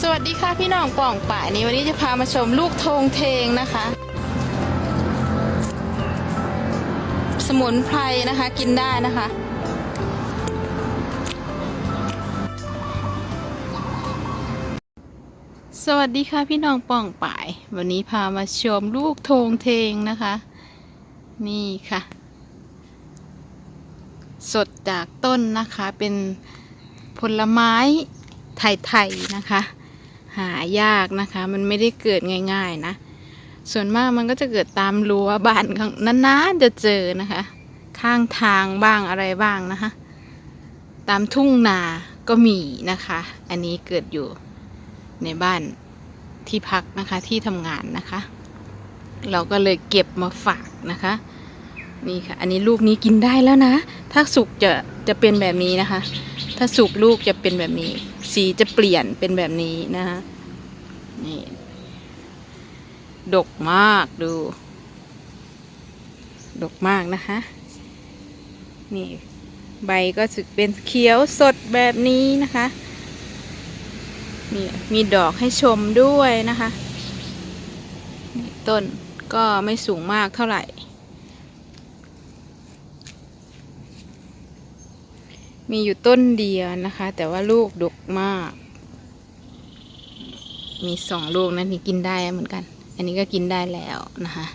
สวัสดีค่ะพี่น้องป่องป่ายนี้วันนี้จะพามาชมลูกธงเทงนะคะ สมุนไพรนะคะกินได้นะคะ สวัสดีค่ะพี่น้องป่องป่าย วันนี้พามาชมลูกธงเทงนะคะ นี่ค่ะ สดจากต้นนะคะเป็นผลไม้ไทยๆนะคะ หายากนะคะ มันไม่ได้เกิดง่าย ๆนะ ส่วนมากมันก็จะเกิดตามรั้วบ้านข้างนานๆจะเจอนะคะ ข้างทางบ้างอะไรบ้างนะคะ ตามทุ่งนาก็มีนะคะ อันนี้เกิดอยู่ในบ้านที่พักนะคะที่ทำงานนะคะ เราก็เลยเก็บมาฝากนะคะ นี่ค่ะ อันนี้ลูกนี้กินได้แล้วนะ ถ้าสุกจะจะเป็นแบบนี้นะคะ ถ้าสุกลูกจะเป็นแบบนี้ สีจะเปลี่ยนเป็นแบบนี้นะคะนี่ ดกมากดู ดกมากนะคะ นี่ ใบก็สึกเป็นเขียวสดแบบนี้นะคะมีมีดอกให้ชมด้วยนะคะ ต้นก็ไม่สูงมากเท่าไหร่ มีอยู่ต้นเดียวนะคะ แต่ว่าลูกดกมาก มีสองลูกนะนี่กินได้เหมือนกัน อันนี้ก็กินได้แล้วนะคะ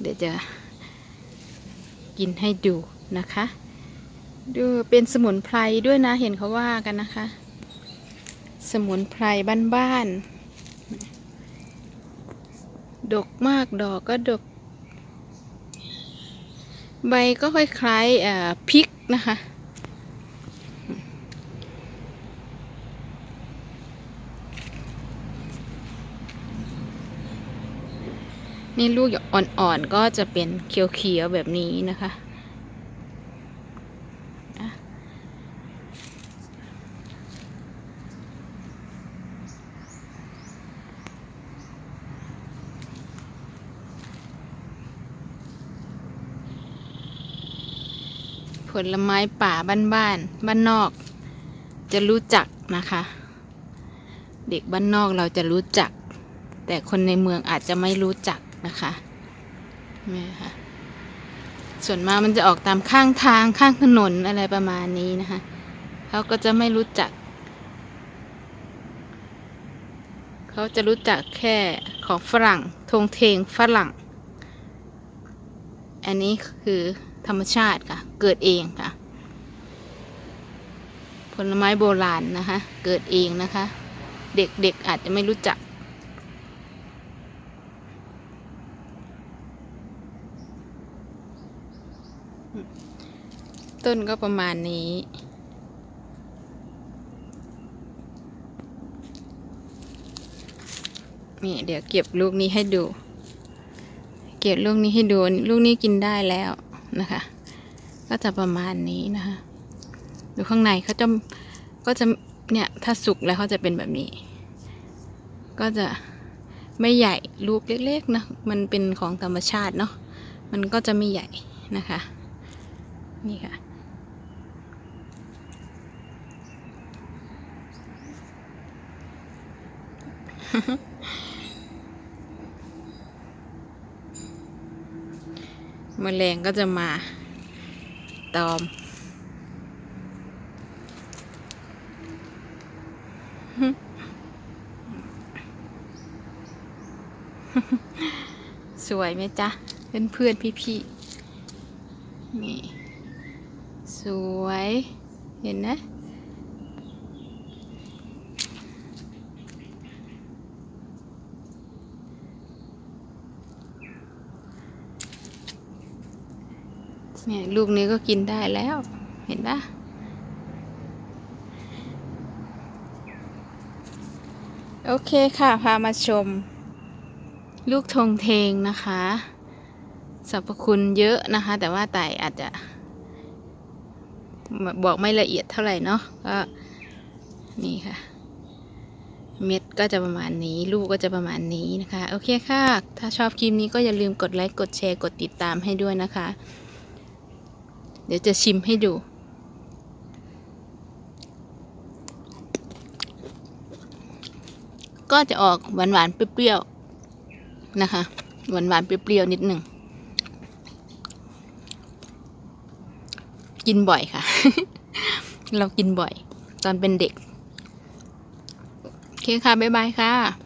เดี๋ยวจะกินให้ดูนะคะ ดูเป็นสมุนไพรด้วยนะ เห็นเขาว่ากันนะคะ สมุนไพรบ้านๆ ดกมากดอกก็ดก ใบก็คล้ายๆพริก นะคะ นี่ลูกอ่อนๆก็จะเป็นเขียวๆแบบนี้นะคะอะ ลไม้ป่าบ้านๆบ้านนอก จะรู้จักนะคะ เด็กบ้านนอกเราจะรู้จัก แต่คนในเมืองอาจจะไม่รู้จักนะคะนี่ค่ะส่วนมากมันจะออกตามข้างทางข้างถนนอะไรประมาณนี้นะคะเขาก็จะไม่รู้จัก เขาจะรู้จักแค่ของฝรั่งธงเทงฝรั่ง อันนี้คือ ธรรมชาติค่ะ เกิดเองค่ะ ผลไม้โบราณนะคะ เกิดเองนะคะ เด็กๆอาจจะไม่รู้จัก ต้นก็ประมาณนี้นี่เดี๋ยวเก็บลูกนี้ให้ดู เก็บลูกนี้ให้ดู ลูกนี้กินได้แล้ว นะคะ ก็จะประมาณนี้นะคะดูข้างในเขาจะก็จะเนี่ยถ้าสุกแล้วเขาจะเป็นแบบนี้ ก็จะไม่ใหญ่ลูกเล็กๆนะมันเป็นของธรรมชาติเนาะมันก็จะไม่ใหญ่นะคะ นี่ค่ะ มแมลงก็จะมาตอม สวยไหมจ๊ะ เพื่อนเพื่อนพี่พี่ๆนี่ สวย เห็นนะ เนี่ยลูกนี้ก็กินได้แล้ว เห็นปะโอเคค่ะ พามาชม ลูกธงเทงนะคะสรรพคุณเยอะนะคะ แต่ว่าไต่อาจจะ บอกไม่ละเอียดเท่าไหร่เนาะก็นี่ค่ะ เม็ดก็จะประมาณนี้ ลูกก็จะประมาณนี้นะคะ โอเคค่ะ ถ้าชอบคลิปนี้ก็อย่าลืมกดไลค์ กดแชร์ กดติดตามให้ด้วยนะคะ เดี๋ยวจะชิมให้ดู ก็จะออกหวานๆเปรี้ยวๆนะคะ หวานๆเปรี้ยวๆนิดหนึ่ง กินบ่อยค่ะ เรากินบ่อย ตอนเป็นเด็ก โอเคค่ะ บ๊ายบายค่ะ